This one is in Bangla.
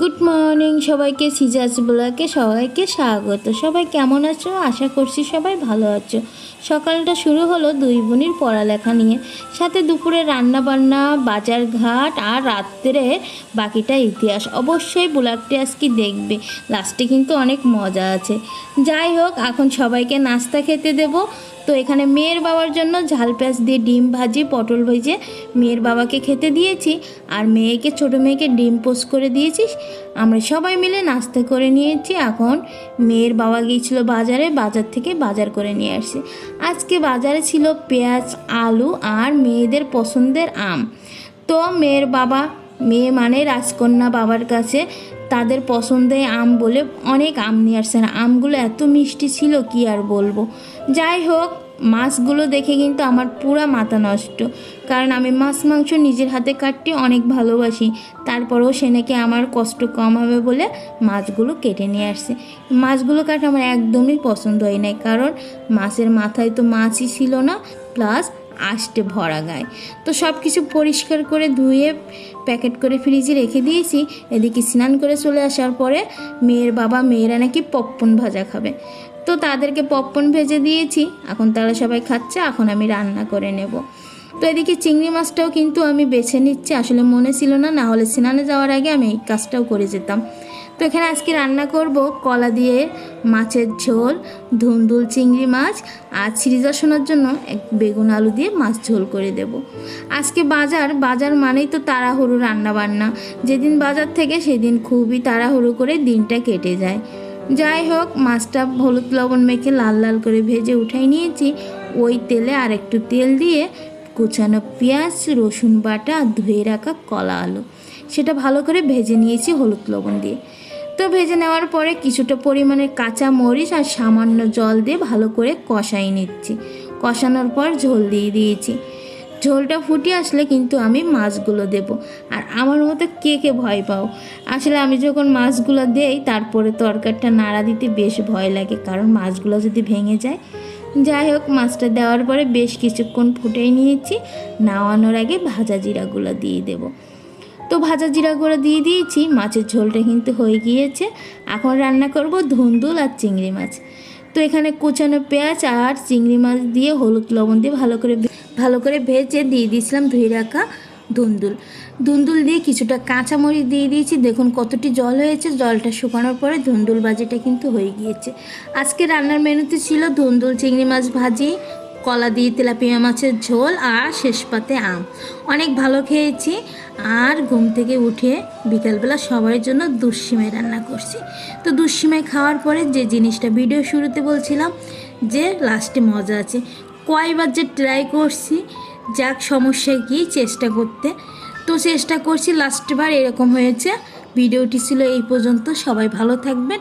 গুড মর্নিং সবাইকে সিজাজ ব্লকে সবাইকে স্বাগত। সবাই কেমন আছো? আশা করছি সবাই ভালো আছো। সকালটা শুরু হলো দুই বোনির পড়ালেখা নিয়ে। সাথে দুপুরে রান্না বান্না বাজার ঘাট আর রাত্রে বাকিটা ইতিহাস। অবশ্যই ব্লগটি আজকে দেখবে। লাস্টে কিন্তু অনেক মজা আছে। যাই হোক, এখন সবাইকে নাস্তা খেতে দেবো। তো এখানে মেয়ের বাবার জন্য ঝাল পেঁয়াজ দিয়ে ডিম ভাজি, পটল ভেজে মেয়ের বাবাকে খেতে দিয়েছি। আর মেয়েকে, ছোটো মেয়েকে ডিম পোস্ট করে দিয়েছি আমরা সবাই মিলে নাস্তা করে নিয়েছি, এখন মেয়ের বাবা গিয়েছিল বাজারে, বাজার থেকে বাজার করে নিয়ে আসছে। আজকে বাজারে ছিল পেঁয়াজ, আলু আর মেয়েদের পছন্দের আম। তো মেয়ের বাবা, মেয়ে মানে রাজকন্যা বাবার কাছে তাদের পছন্দের আম বলে অনেক আম নিয়ে আসছেন। আমগুলো এত মিষ্টি ছিল, কি আর বলব? যাই হোক মাছগুলো দেখে কিন্তু আমার পুরা মাথা নষ্ট। কারণ আমি মাছ, মাংস নিজের হাতে কাটতে অনেক ভালোবাসি। তারপরেও সে নাকি আমার কষ্ট কম হবে বলে মাছগুলো কেটে নিয়ে আসছে মাছগুলো কাটা আমার একদমই পছন্দ হয় নাই, কারণ মাছের মাথায় তো মাছই ছিল না প্লাস আষ্টে ভরা গায়ে। তো সব কিছু পরিষ্কার করে ধুয়ে প্যাকেট করে ফ্রিজে রেখে দিয়েছি। এদিকে স্নান করে চলে আসার পরে মেয়ের বাবা, মেয়েরা নাকি পপকর্ন ভাজা খাবে। তো তাদেরকে পপকর্ন ভেজে দিয়েছি। এখন তারা সবাই খাচ্ছে, এখন আমি রান্না করে নেব। তো এদিকে চিংড়ি মাছটাও কিন্তু আমি বেছে নিচ্ছি। আসলে মনে ছিল না না হলে স্নানে যাওয়ার আগে আমি এই কাজটাও করে যেতাম। তো এখানে আজকে রান্না করব কলা দিয়ে মাছের ঝোল, ধুন্দুল চিংড়ি মাছ আর সিরিজা শোনার জন্য এক বেগুন আলু দিয়ে মাছ ঝোল করে দেব। আজকে বাজার বাজার মানেই তো তাড়াহুড়ো রান্না বান্না যেদিন বাজার থেকে সেদিন খুবই তাড়াহুড়ো করে দিনটা কেটে যায়। যাই হোক মাছটা হলুদ লবণ মেখে লাল লাল করে ভেজে উঠাই নিয়েছি। ওই তেলে আর একটু তেল দিয়ে কুচানো পেঁয়াজ, রসুন বাটা আর ধুয়ে রাখা কলা আলু। সেটা ভালো করে ভেজে নিয়েছি হলুদ লবণ দিয়ে। তো ভেজে নেওয়ার পরে কিছুটা পরিমাণে কাঁচা মরিচ আর সামান্য জল দিয়ে ভালো করে কষাই নিচ্ছি। কষানোর পর ঝোল দিয়ে দিয়েছি। ঝোলটা ফুটে আসলে কিন্তু আমি মাছগুলো দেব। আর আমার মতো কে কে ভয় পাও? আসলে আমি যখন মাছগুলো দেই, তারপরে তরকারিটা নাড়া দিতে বেশ ভয় লাগে। কারণ মাছগুলো যদি ভেঙে যায়, যাই হোক, মাছটা দেওয়ার পরে বেশ কিছুক্ষণ ফুটেই নিয়েছি। নাওয়ানোর আগে ভাজা জিরাগুলো দিয়ে দেবো। তো ভাজা জিরা গুঁড়ো দিয়ে দিয়েছি। মাছের ঝোলটা কিন্তু হয়ে গিয়েছে। এখন রান্না করব ধুন্দুল আর চিংড়ি মাছ। তো এখানে কুচানো পেঁয়াজ আর চিংড়ি মাছ দিয়ে হলুদ লবণ দিয়ে ভালো করে ভালো করে ভেজে দিয়ে দিয়েছিলাম ধুয়ে রাখা ধুন্দুল ধুন্দুল দিয়ে কিছুটা কাঁচামরিচ দিয়ে দিয়েছি। দেখুন কতটি জল হয়েছে। জলটা শুকানোর পরে ধুন্দুল ভাজিটা কিন্তু হয়ে গিয়েছে। আজকে রান্নার মেনুতে ছিল ধুন্দুল চিংড়ি মাছ ভাজি কলা দিয়ে তেলাপিয়া মাছের ঝোল আর শেষ পাতে আম। অনেক ভালো খেয়েছি আর ঘুম থেকে উঠে বিকালবেলা সবার জন্য দুঃসিমাই রান্না করছি। তো দুঃসিমাই খাওয়ার পরে যে জিনিসটা ভিডিও শুরুতে বলছিলাম, যে লাস্টে মজা আছে। কয়বার যে ট্রাই করছি, যাক সমস্যায় গিয়ে চেষ্টা করতে। তো চেষ্টা করছি লাস্টবার এরকম হয়েছে। ভিডিওটি ছিল এই পর্যন্ত। সবাই ভালো থাকবেন।